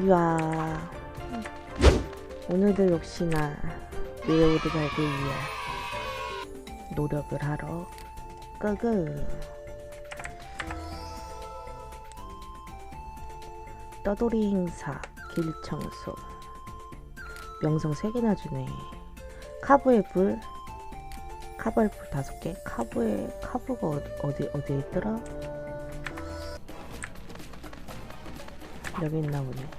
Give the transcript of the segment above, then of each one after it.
이야 오늘도 역시나 레오를 가기 위해 노력을 하러 고고. 떠돌이 행사 길 청소. 명성 3개나 주네. 카브의 불. 카브의 불 5개? 카브의 카브가 어디 어디 있더라? 여기 있나 보네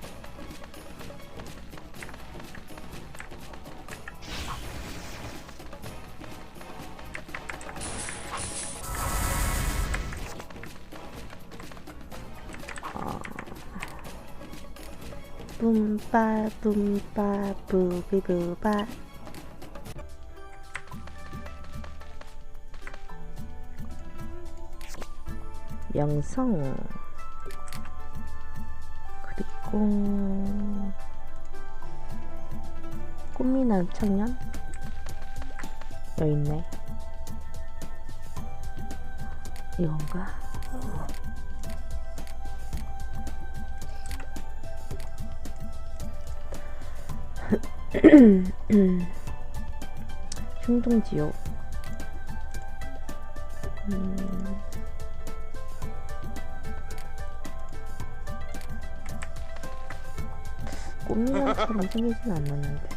붐바 붐바 부비부바. 명성. 그리고 꽃미남 청년? 여기 있네. 이건가? 충동지옥 음. 꽃미남처럼 생기진 않았는데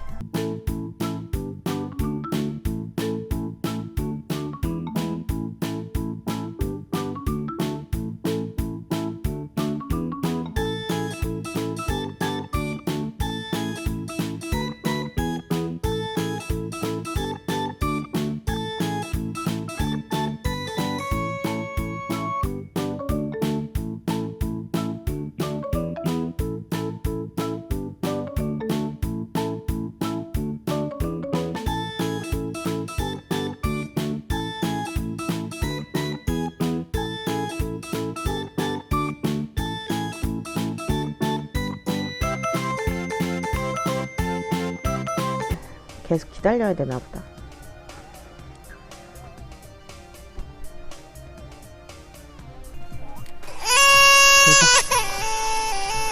계속 기다려야 되나 보다.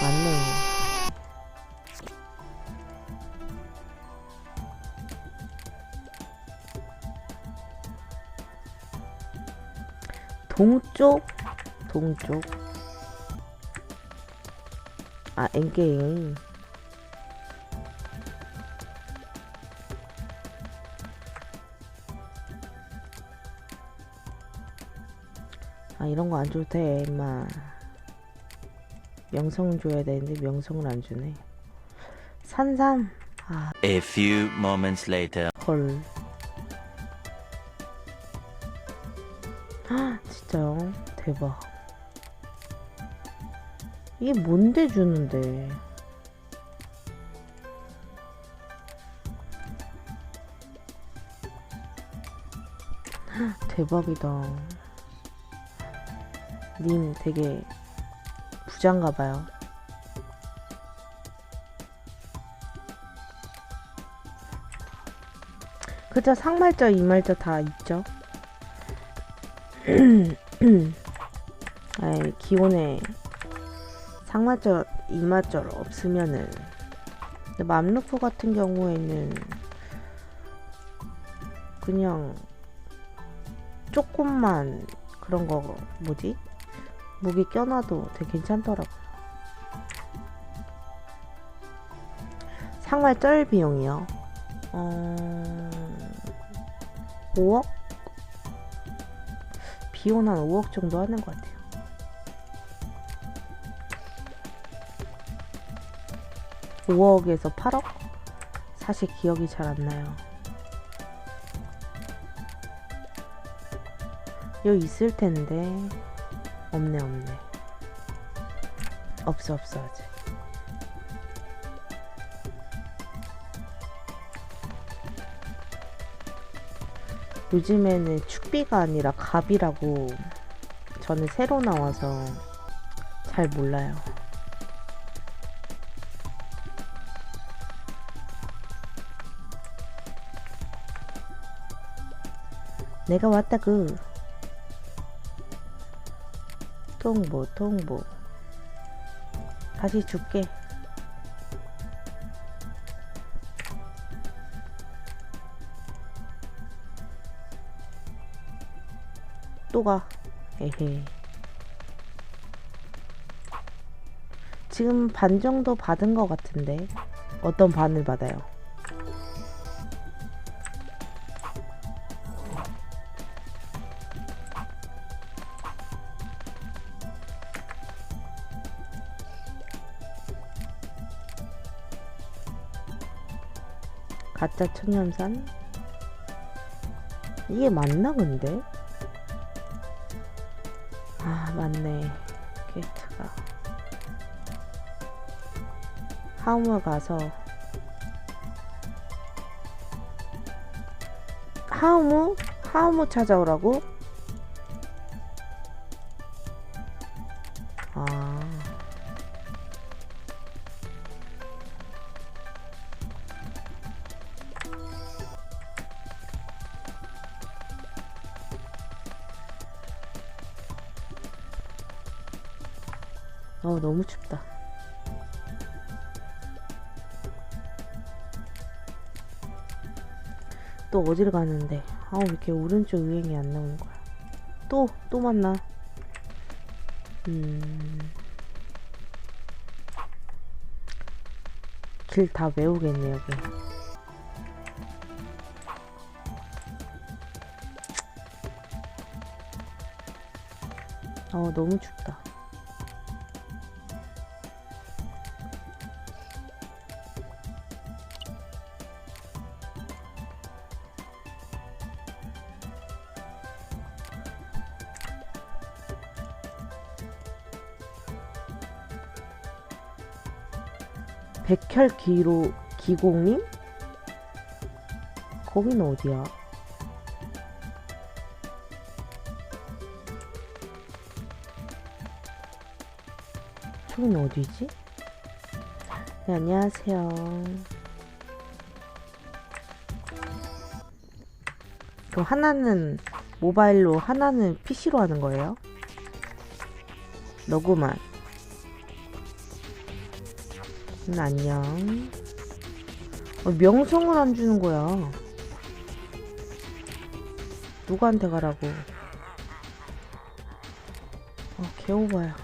맞네. 동쪽? 동쪽. 아 엔게임 아 이런 거 안 줘도 돼 임마 명성 줘야 되는데 명성을 안 주네 산삼 아 A few moments later. 헐. 아, 진짜요? 대박. 이게 뭔데 주는데? 헉, 대박이다. 님 되게 부자인가 봐요. 그죠 상말절 이말절 다 있죠? 아이 기온에 상말절 이말절 없으면은. 근데 맘루프 같은 경우에는 그냥 조금만 그런 거 뭐지 무기 껴놔도 되게 괜찮더라고요 상말절 비용이요 어... 5억? 비용 한 5억 정도 하는 것 같아요. 오억에서 8억? 사실 기억이 잘 안 나요. 여기 있을 텐데 없네 없네. 없어 없어 아직. 요즘에는 축비가 아니라 갑이라고 저는 새로 나와서 잘 몰라요. 내가 왔다구. 통보 통보. 다시 줄게. 또가. 에헤. 지금 반 정도 받은 것 같은데 어떤 반을 받아요? 가짜 천년산? 이게 맞나 근데? 아 맞네 게이트가 하우머 가서 하우무? 하우무 찾아오라고? 어 너무 춥다. 또 어디를 가는데? 아왜 이렇게 오른쪽 유행이 안 나오는 거야. 또 또 만나. 음길 다 외우겠네 여기. 어 너무 춥다 백혈 기로 기공님? 거기는 어디야? 저기는 어디지? 네, 안녕하세요. 그럼 하나는 모바일로, 하나는 PC로 하는 거예요? 너구만. 음, 안녕. 어, 명성을 안 주는 거야. 누구한테 가라고. 어, 개오바야.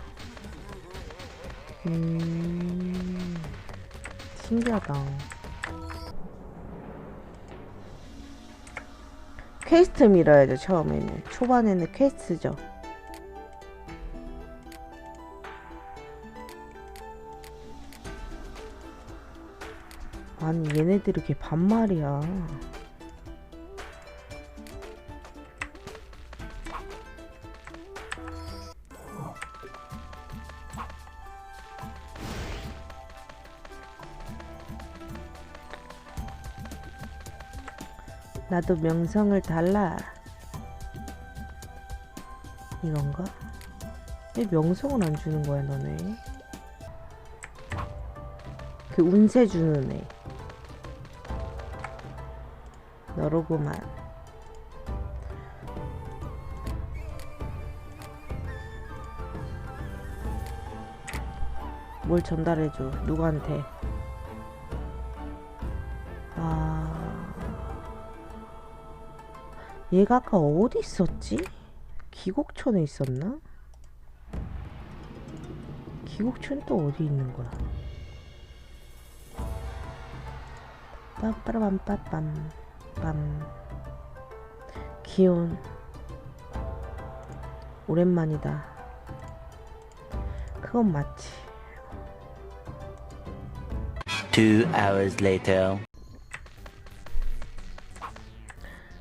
음, 신기하다. 퀘스트 밀어야죠, 처음에는. 초반에는 퀘스트죠. 아니 얘네들이 이렇게 반말이야. 나도 명성을 달라. 이건가? 왜 명성을 안 주는 거야 너네. 그 운세 주는 애 너로구만. 뭘 전달해줘? 누구한테? 아, 얘가 아까 어디 있었지? 기곡촌에 있었나? 기곡촌 또 어디 있는 거야? 빰빠라밤빠빰. 밤 기온 오랜만이다 그건 맞지 Two hours later.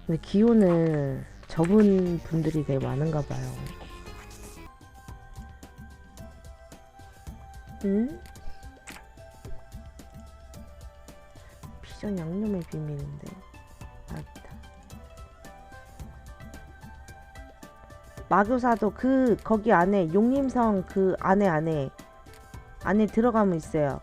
근데 기온을 접은 분들이 되게 많은가 봐요 응? 피전 양념의 비밀인데 마교사도 그 거기 안에 용림성 그 안에 안에 안에 들어가면 있어요